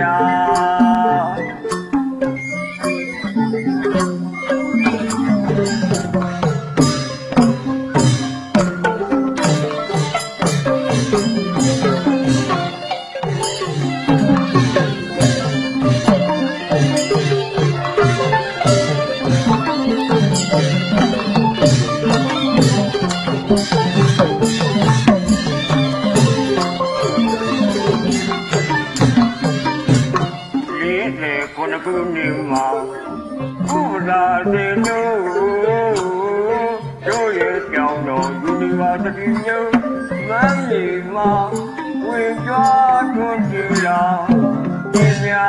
ညာကြီးပ ခုနှစ်ခုနှစ်မှာဥပဒါစေတို့တို့ရဲ့ကြောင်းတော်ယူနီဗာစီတီမြို့မမ်းလီမှာဝင်ကြွားထွန်းကြည်လာပညာ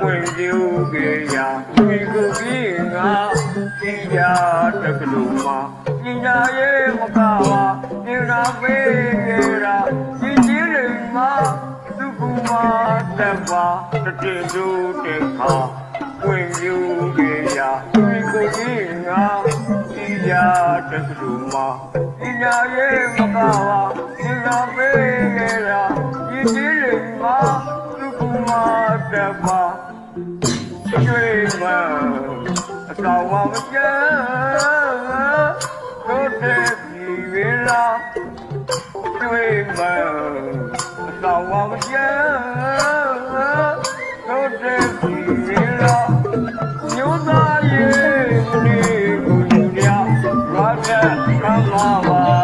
ပြီးပါတမီတော်လေးမှာဘူပိုင်ဒီမငါဟုတ်ကြုံရာတခြင်းတူတဲ့ခါဝင်ယူကြရာဒီကိုကြီးငါဒီရာတကလူမှာပညာရေးမကပါဒီနာပေးကြရာဒီကြီးလေးမှာသူကမာတပါတခြင်းတူတဲ့ခါဝင်ယူကြရာဒီကိုကြီးငါဒီရာတကလူမှာဒီညာရဲ့မကပါဒီနာပေးကြရာဒီကြီးလေးမှာသူကမာတပါ ရွှေမအကောင်မမကျတို့တဲ့ဒီဝေလာရွှေမအကောင်မမကျတို့တဲ့ဒီဝေလာမျိုးသားရဲ့မနေကိုညရာရတဲ့ကမ္ဘာပါ